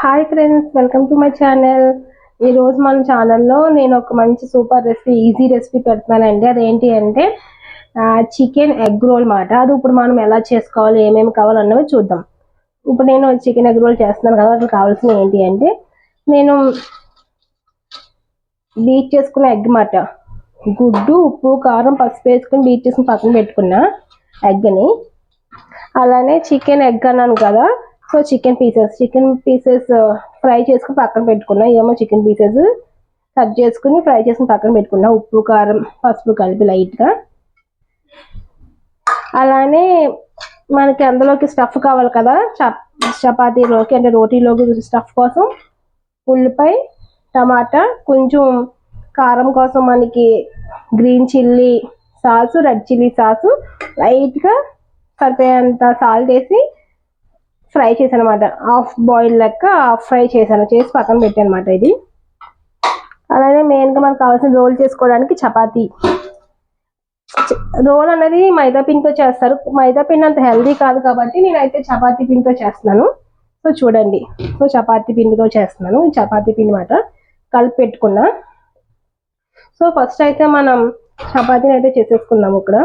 Hi friends welcome to my channel ఈరోజు మన ఛానల్లో నేను ఒక మంచి సూపర్ రెసిపీ ఈజీ రెసిపీ పెడుతున్నానండి. అదేంటి అంటే చికెన్ ఎగ్ రోల్ మాట. అది ఇప్పుడు మనం ఎలా చేసుకోవాలి ఏమేమి కావాలన్నవి చూద్దాం. ఇప్పుడు నేను చికెన్ ఎగ్ రోల్ చేస్తున్నాను కదా అట్లా కావాల్సిన ఏంటి అంటే నేను బీట్ చేసుకున్న ఎగ్ మాట. గుడ్డు ఉప్పు కారం పసుపు వేసుకుని బీట్ చేసుకుని పక్కన పెట్టుకున్న ఎగ్ని అలానే చికెన్ ఎగ్ అన్నాను కదా so chicken pieces. Chicken pieces uh, fry చేసుకుని పక్కన పెట్టుకున్నా. ఏమో చికెన్ పీసెస్. కట్ చేసుకుని ఫ్రై చేసుకుని పక్కన పెట్టుకున్నా. ఉప్పు కారం పసుపు కలిపి లైట్గా. అలానే మనకి అందులోకి స్టఫ్ కావాలి కదా. చపాతీలోకి అంటే రోటీలోకి స్టఫ్ కోసం ఉల్లిపాయ టమాటా కొంచెం కారం కోసం మనకి green chilli sauce red chilli sauce లైట్గా సరిపోయేంత సాల్ట్ వేసి ఫ్రై చేశాను అనమాట హాఫ్ బాయిల్ లెక్క హాఫ్ ఫ్రై చేశాను. చేసి పక్కన పెట్టాను అనమాట ఇది. అలానే మెయిన్గా మనకు కావాల్సిన రోల్ చేసుకోవడానికి చపాతీ. రోల్ అనేది మైదా పిండితో చేస్తారు. మైదా పిండి అంత హెల్దీ కాదు కాబట్టి నేనైతే చపాతీ పిండితో చేస్తున్నాను. సో చూడండి. సో చపాతీ పిండితో చేస్తున్నాను. చపాతీ పిండి మాట కలిపి పెట్టుకున్నా. సో ఫస్ట్ అయితే మనం చపాతీని అయితే చేసేసుకుందాము ఇక్కడ.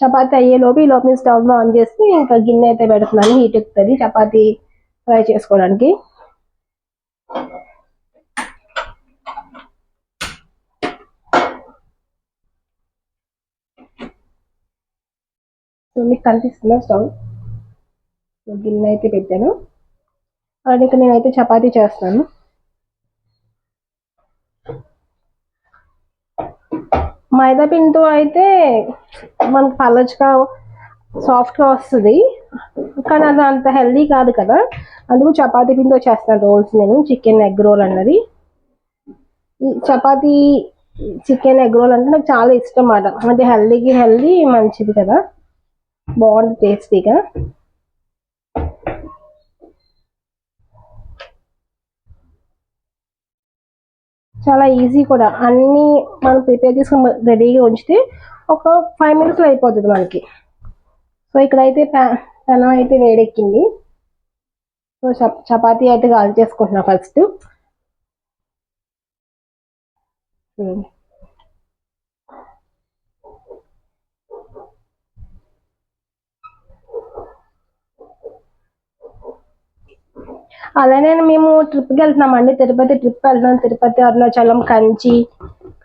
చపాతీ అయ్యేలోపు ఈ లోపు స్టవ్ ఆన్ చేసి ఇంకా గిన్నె అయితే పెడుతున్నాను. హీట్ ఎక్కుతుంది. చపాతి ఫ్రై చేసుకోవడానికి. సో మీకు కనిపిస్తుందా స్టవ్? గిన్నె అయితే పెట్టాను. అలాగే ఇక్కడ నేనైతే చపాతీ చేస్తాను. మైదా పిండితో అయితే మనకు పలచగా సాఫ్ట్గా వస్తుంది. కానీ అది అంత హెల్దీ కాదు కదా. అందుకు చపాతీ పిండితో చేస్తాను రోల్స్ నేను చికెన్ ఎగ్ రోల్ అన్నది. చపాతీ చికెన్ ఎగ్ రోల్ అంటే నాకు చాలా ఇష్టం అన్నమాట. అంటే హెల్దీకి హెల్దీ మంచిది కదా. బాగుంది టేస్టీగా. చాలా ఈజీ కూడా. అన్నీ మనం ప్రిపేర్ చేసుకుని రెడీగా ఉంచితే ఒక ఫైవ్ మినిట్స్లో అయిపోతుంది మనకి. సో ఇక్కడైతే పెనం అయితే వేడెక్కింది. సో చపాతీ అయితే కాల్ చేసుకుంటున్నా ఫస్ట్ అలానే మేము ట్రిప్కి వెళ్తున్నామండి. తిరుపతి ట్రిప్ వెళ్తున్నాం. తిరుపతి అరుణాచలం కంచి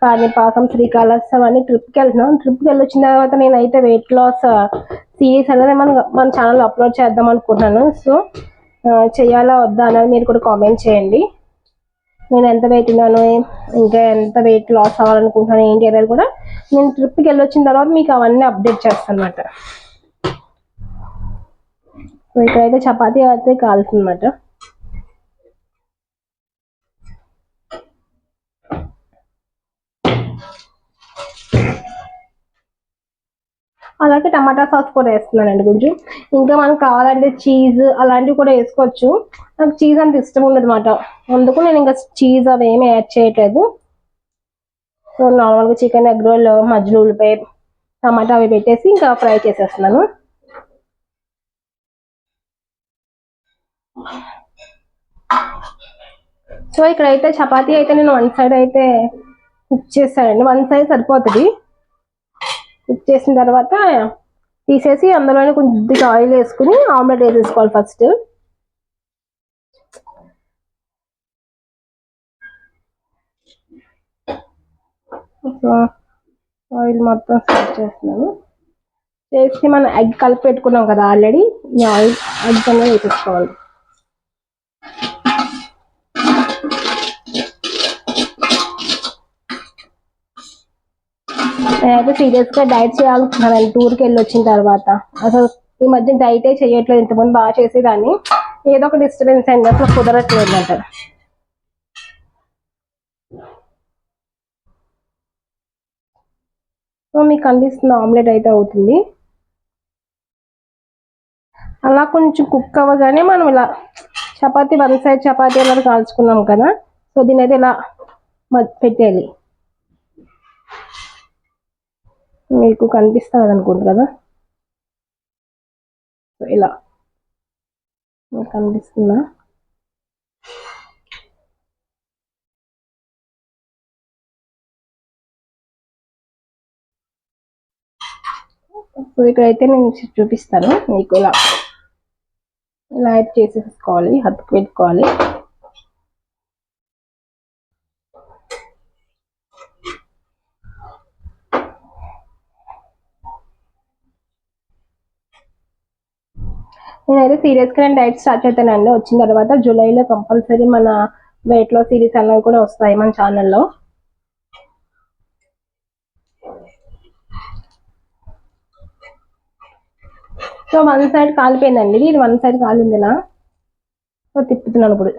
కాణిపాకం శ్రీకాళహస్తి అవన్నీ ట్రిప్కి వెళ్తున్నాం. ట్రిప్కి వెళ్ళొచ్చిన తర్వాత నేనైతే వెయిట్ లాస్ సిరీస్ అనేది మనం మన ఛానల్ అప్లోడ్ చేద్దాం అనుకుంటున్నాను. సో చేయాలా వద్దా అనేది మీరు కూడా కామెంట్ చేయండి. నేను ఎంత వెయిట్ ఉన్నాను ఇంకా ఎంత వెయిట్ లాస్ అవ్వాలనుకుంటున్నాను ఏంటి అనేది కూడా నేను ట్రిప్కి వెళ్ళొచ్చిన తర్వాత మీకు అవన్నీ అప్డేట్ చేస్తాను అనమాట సో ఇక్కడైతే చపాతీ అయితే కాలుతుంది అలాగే టమాటా సాస్ కూడా వేస్తున్నానండి కొంచెం ఇంకా మనకు కావాలంటే చీజ్ అలాంటివి కూడా వేసుకోవచ్చు. నాకు చీజ్ అంత ఇష్టం ఉండదు అనమాట అందుకు నేను ఇంకా చీజ్ అవి ఏమి యాడ్ చేయట్లేదు. సో నార్మల్గా చికెన్ ఎగ్ రోల్ మధ్యలో ఉల్లిపాయ టమాటా అవి పెట్టేసి ఇంకా ఫ్రై చేసేస్తున్నాను. సో ఇక్కడైతే చపాతీ అయితే నేను వన్ సైడ్ అయితే కుక్ చేస్తానండి. వన్ సైడ్ సరిపోతుంది. కుక్ చేసిన తర్వాత తీసేసి అందులోనే కొద్దిగా ఆయిల్ వేసుకుని ఆమ్లెట్ వేసేసుకోవాలి ఫస్ట్. ఆయిల్ మొత్తం స్టార్ట్ చేస్తున్నాను. చేసి మనం ఎగ్ కలిపి పెట్టుకున్నాం కదా ఆల్రెడీ. ఈ ఆయిల్ ఎగ్ అనేది వేసేసుకోవాలి. నేనైతే సీరియస్గా డైట్ చేయాలనుకుంటున్నాను టూర్కి వెళ్ళి వచ్చిన తర్వాత. అసలు ఈ మధ్య డైటే చేయట్లేదు. ఇంతమంది బాగా చేసేదాన్ని. ఏదో ఒక డిస్టర్బెన్స్ అయింది అసలు కుదరట్లేదు అంట సో మీకు కనిపిస్తుంది ఆమ్లెట్ అయితే అవుతుంది. అలా కొంచెం కుక్ అవ్వగానే మనం ఇలా చపాతీ వన్ సైడ్ చపాతీ అలా కాల్చుకున్నాం కదా. సో దీని అయితే ఇలా పెట్టేయాలి. మీకు కనిపిస్తుంది అనుకుంటు కదా? సో ఇలా. కనిపిస్తుందా? సో ఇక్కడైతే నేను చూపిస్తాను. మీకు ఇలా. ఇలా అయితే చేసేసుకోవాలి హత్తుకు పెట్టుకోవాలి. నేనైతే సీరియస్గా నేను డైట్ స్టార్ట్ చేస్తానండి వచ్చిన తర్వాత జూలైలో కంపల్సరీ మన వెయిట్ లాస్ సిరీస్ అన్నవి కూడా వస్తాయి మన ఛానల్లో సో వన్ సైడ్ కాలిపోయిందండి. ఇది వన్ సైడ్ కాలింది ఇలా సో తిప్పుతున్నాను ఇప్పుడు.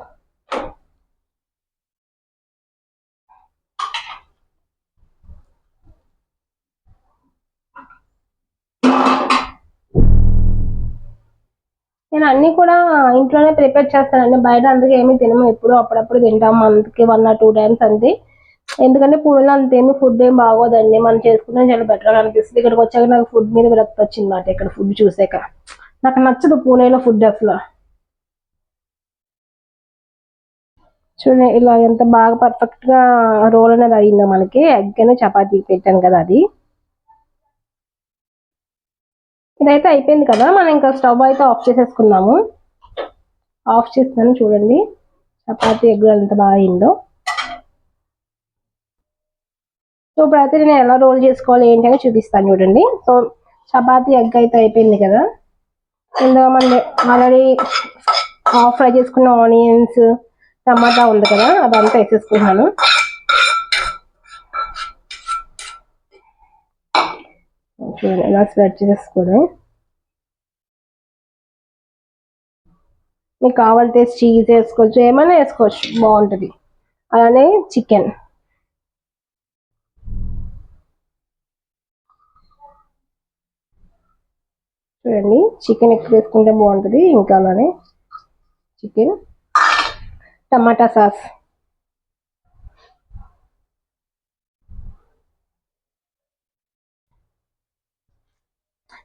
నేను అన్ని కూడా ఇంట్లోనే ప్రిపేర్ చేస్తానండి. బయట అందుకే ఏమీ తినము. ఎప్పుడు అప్పుడప్పుడు తింటాం. మంత్కి వన్ ఆర్ టూ టైమ్స్ అంతే. ఎందుకంటే పూణేలో అంతేమి ఫుడ్ ఏం బాగోదండి. మనం చేసుకుంటే చాలా బెటర్ అనిపిస్తుంది. ఇక్కడికి వచ్చాక నాకు ఫుడ్ మీద విరక్తి వచ్చింది మాట ఇక్కడ ఫుడ్ చూసాక. నాకు నచ్చదు పూణేలో ఫుడ్ అసలు. చూడండి ఇలా ఎంత బాగా పర్ఫెక్ట్గా రోల్ అనేది అయిందో మనకి. ఎగ్ అనే చపాతీ పెట్టాను కదా అది. ఇదైతే అయిపోయింది కదా మనం ఇంకా స్టవ్ అయితే ఆఫ్ చేసేసుకుందాము. ఆఫ్ చేస్తాను చూడండి చపాతీ ఎగ్ ఎంత బాగా అయిందో. సో ఇప్పుడైతే నేను ఎలా రోల్ చేసుకోవాలి ఏంటి అని చూపిస్తాను చూడండి. సో చపాతి ఎగ్ అయితే అయిపోయింది కదా. ఇందులో మన ఆల్రెడీ హాఫ్ ఫ్రై చేసుకున్న ఆనియన్స్ టమాటా ఉంది కదా అదంతా వేసేసుకున్నాను చూడండి ఇలా స్ప్రెడ్ చేసేసుకోవడం మీకు కావాలితే చీజ్ వేసుకోవచ్చు ఏమైనా వేసుకోవచ్చు బాగుంటుంది. అలానే చికెన్ చూడండి చికెన్ ఎక్కువ వేసుకుంటే బాగుంటుంది ఇంకా అలానే చికెన్ టమాటా సాస్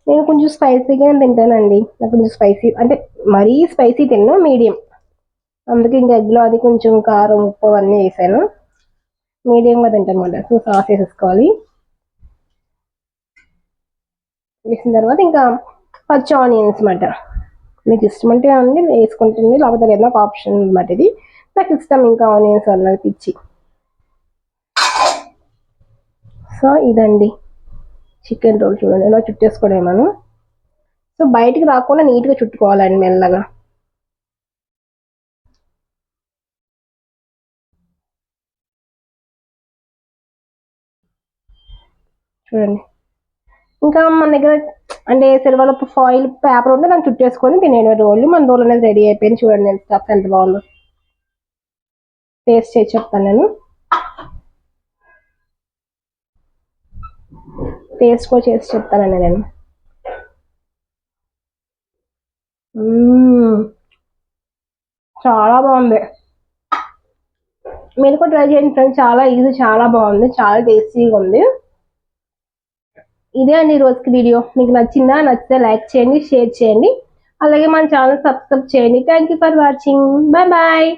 నేను కొంచెం స్పైసీగా తింటానండి. నాకు కొంచెం స్పైసీ అంటే మరీ స్పైసీ తిన్నా మీడియం. అందుకే ఇంకా ఎగ్లో అది కొంచెం కారం ఉప్పు అవన్నీ వేసాను. మీడియంగా తింటాను అనమాట సో సాస్ వేసేసుకోవాలి. వేసిన తర్వాత ఇంకా పచ్చి ఆనియన్స్ అనమాట మీకు ఇష్టం అంటే అండి వేసుకుంటుంది. లేకపోతే లేదు నాకు ఆప్షన్ అనమాట ఇది. నాకు ఇష్టం ఇంకా ఆనియన్స్ అన్నది పిచ్చి. సో ఇదండి. చికెన్ రోల్ చూడండి ఇలా చుట్టేసుకోవడం సో బయటికి రాకుండా నీట్గా చుట్టుకోవాలండి మెల్లగా. చూడండి. ఇంకా మన దగ్గర అంటే సిల్వర్ ఫాయిల్ పేపర్ ఉంటే దాన్ని చుట్టేసుకొని తినేది రోళ్ళు మన రోల్ అనేది రెడీ అయిపోయింది. చూడండి స్టఫ్ ఎంత బాగుందో. టేస్ట్ చేసి చెప్తాను నేను. టేస్ట్ కూడా చేసి చెప్తానండి నేను. చాలా బాగుంది. మీరు కూడా ట్రై చేయండి ఫ్రెండ్స్. చాలా ఈజీ చాలా బాగుంది. చాలా టేస్టీగా ఉంది. ఇదే అండి ఈరోజుకి వీడియో. మీకు నచ్చిందా? నచ్చితే లైక్ చేయండి షేర్ చేయండి. అలాగే మన ఛానల్ సబ్స్క్రైబ్ చేయండి. Thank you for watching bye bye